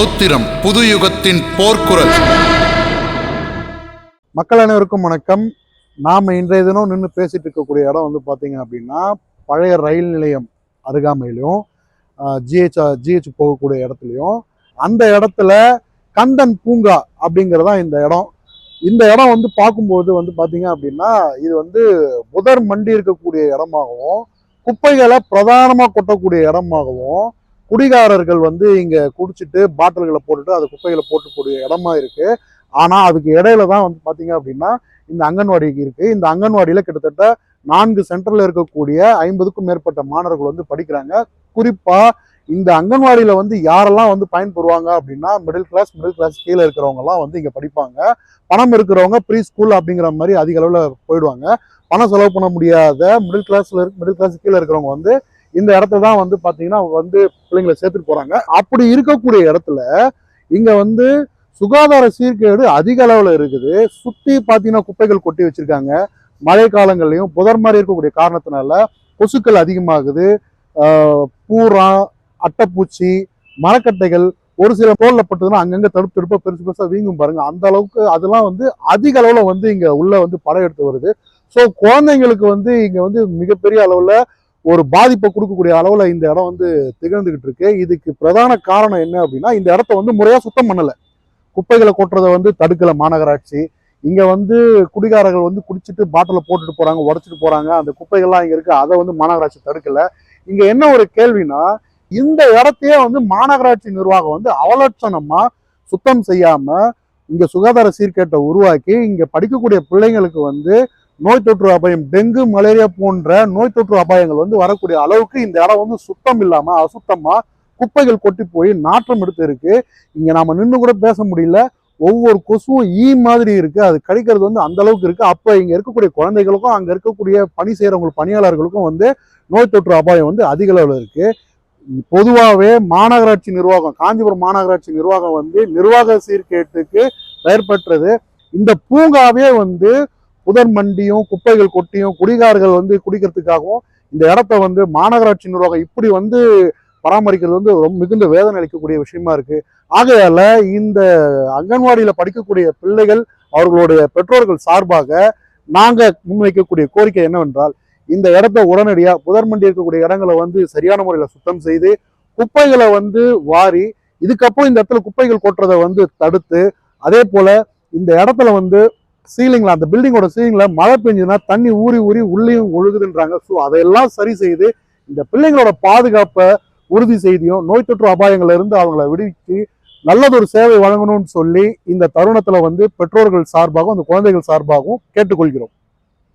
ரௌத்திரம் புது யுகத்தின் போர்க்குரல். மக்கள் அனைவருக்கும் வணக்கம். நாம இன்றைய தினம் நின்று பேசிட்டு இருக்கக்கூடிய இடம் வந்து பாத்தீங்க அப்படின்னா பழைய ரயில் நிலையம் அருகாமையிலையும் ஜிஹெச் ஜிஹெச் போகக்கூடிய இடத்துலையும் அந்த இடத்துல கந்தன் பூங்கா அப்படிங்கிறதா இந்த இடம். இந்த இடம் வந்து பார்க்கும்போது வந்து பாத்தீங்க அப்படின்னா இது வந்து புதர் மண்டி இருக்கக்கூடிய இடமாகவும் குப்பைகளை பிரதானமா கொட்டக்கூடிய இடமாகவும் குடிகாரர்கள் வந்து இங்கே குடிச்சிட்டு பாட்டில்களை போட்டுட்டு அது குப்பைகளை போட்டுக்கூடிய இடமா இருக்கு. ஆனால் அதுக்கு இடையில தான் வந்து பார்த்தீங்க அப்படின்னா இந்த அங்கன்வாடி இருக்கு. இந்த அங்கன்வாடியில் கிட்டத்தட்ட நான்கு சென்டரில் இருக்கக்கூடிய ஐம்பதுக்கும் மேற்பட்ட மாணவர்கள் வந்து படிக்கிறாங்க. குறிப்பாக இந்த அங்கன்வாடியில் வந்து யாரெல்லாம் வந்து பயன்பெறுவாங்க அப்படின்னா மிடில் கிளாஸ் மிடில் கிளாஸ் கீழே இருக்கிறவங்கலாம் வந்து இங்கே படிப்பாங்க. பணம் இருக்கிறவங்க ப்ரீ ஸ்கூல் அப்படிங்கிற மாதிரி அதிக அளவில் போயிடுவாங்க. பணம் செலவு பண்ண முடியாத மிடில் கிளாஸில் மிடில் கிளாஸ் கீழே இருக்கிறவங்க வந்து இந்த இடத்துல தான் வந்து பார்த்தீங்கன்னா வந்து பிள்ளைங்களை சேர்த்துட்டு போகிறாங்க அப்படி இருக்கக்கூடிய இடத்துல இங்கே வந்து சுகாதார சீர்கேடு அதிக அளவில் இருக்குது. சுற்றி பார்த்தீங்கன்னா குப்பைகள் கொட்டி வச்சுருக்காங்க. மழை காலங்கள்லையும் புதர் மாதிரி இருக்கக்கூடிய காரணத்தினால கொசுக்கள் அதிகமாகுது. பூரா அட்டைப்பூச்சி மரக்கட்டைகள் ஒரு சில தோல்ல பட்டதுன்னா அங்கங்கே தடுப்பு தடுப்பாக பெருசு பெருசாக வீங்கும் பாருங்க. அந்த அளவுக்கு அதெல்லாம் வந்து அதிக அளவில் வந்து இங்கே உள்ளே வந்து படம் எடுத்து வருது. ஸோ குழந்தைங்களுக்கு வந்து இங்கே வந்து மிகப்பெரிய அளவில் ஒரு பாதிப்பை கொடுக்கக்கூடிய அளவில் இந்த இடம் வந்து திகழ்ந்துகிட்டு இருக்கு. இதுக்கு பிரதான காரணம் என்ன அப்படின்னா இந்த இடத்த வந்து முறையாக சுத்தம் பண்ணலை. குப்பைகளை கொட்டுறதை வந்து தடுக்கலை மாநகராட்சி. இங்கே வந்து குடிகாரர்கள் வந்து குடிச்சிட்டு பாட்டில் போட்டுட்டு போகிறாங்க உடச்சிட்டு போகிறாங்க அந்த குப்பைகள்லாம் இங்கே இருக்குது அதை வந்து மாநகராட்சி தடுக்கலை. இங்கே என்ன ஒரு கேள்வினா இந்த இடத்தையே வந்து மாநகராட்சி நிர்வாகம் வந்து அவலட்சணமாக சுத்தம் செய்யாமல் இங்கே சுகாதார சீர்கேட்டை உருவாக்கி இங்கே படிக்கக்கூடிய பிள்ளைங்களுக்கு வந்து நோய் தொற்று அபாயம் டெங்கு மலேரியா போன்ற நோய் தொற்று அபாயங்கள் வந்து வரக்கூடிய அளவுக்கு இந்த இடம் வந்து சுத்தம் இல்லாம அசுத்தமா குப்பைகள் கொட்டி போய் நாற்றம் எடுத்து இருக்கு. இங்க நாம நின்று கூட பேச முடியல. ஒவ்வொரு கொசுவும் ஈ மாதிரி இருக்கு. அது கடிக்கிறது வந்து அந்த அளவுக்கு இருக்கு. அப்ப இங்க இருக்கக்கூடிய குழந்தைகளுக்கும் அங்க இருக்கக்கூடிய பணி செய்யறவங்களுக்கு பணியாளர்களுக்கும் வந்து நோய் தொற்று அபாயம் வந்து அதிக அளவில் இருக்கு. பொதுவாகவே மாநகராட்சி நிர்வாகம் காஞ்சிபுரம் மாநகராட்சி நிர்வாகம் வந்து நிர்வாக சீர்கேட்டுக்கு பெயர் பெற்றது. இந்த பூங்காவே வந்து புதர் மண்டியும் குப்பைகள் கொட்டியும் குடிகாரர்கள் வந்து குடிக்கிறதுக்காகவும் இந்த இடத்த வந்து மாநகராட்சி நிர்வாகம் இப்படி வந்து பராமரிக்கிறது வந்து ரொம்ப மிகுந்த வேதனை அளிக்கக்கூடிய விஷயமா இருக்கு. ஆகையால இந்த அங்கன்வாடியில படிக்கக்கூடிய பிள்ளைகள் அவர்களுடைய பெற்றோர்கள் சார்பாக நாங்க முன்வைக்கக்கூடிய கோரிக்கை என்னவென்றால் இந்த இடத்த உடனடியா புதர்மண்டி இருக்கக்கூடிய இடங்களை வந்து சரியான முறையில சுத்தம் செய்து குப்பைகளை வந்து வாரி இதுக்கப்புறம் இந்த இடத்துல குப்பைகள் கொட்டுறதை வந்து தடுத்து அதே போல இந்த இடத்துல வந்து சீலிங்கில் அந்த பில்டிங்கோட சீலிங்கில் மழை பெஞ்சதுன்னா தண்ணி ஊறி ஊறி உள்ளேயும் ஒழுகுதுன்றாங்க. ஸோ அதையெல்லாம் சரி செய்து இந்த பிள்ளைங்களோட பாதுகாப்பை உறுதி செய்தியும் நோய் தொற்று அபாயங்கள்லேருந்து அவங்கள விடுவித்து நல்லதொரு சேவை வழங்கணும்னு சொல்லி இந்த தருணத்தில் வந்து பெற்றோர்கள் சார்பாகவும் அந்த குழந்தைகள் சார்பாகவும் கேட்டுக்கொள்கிறோம்.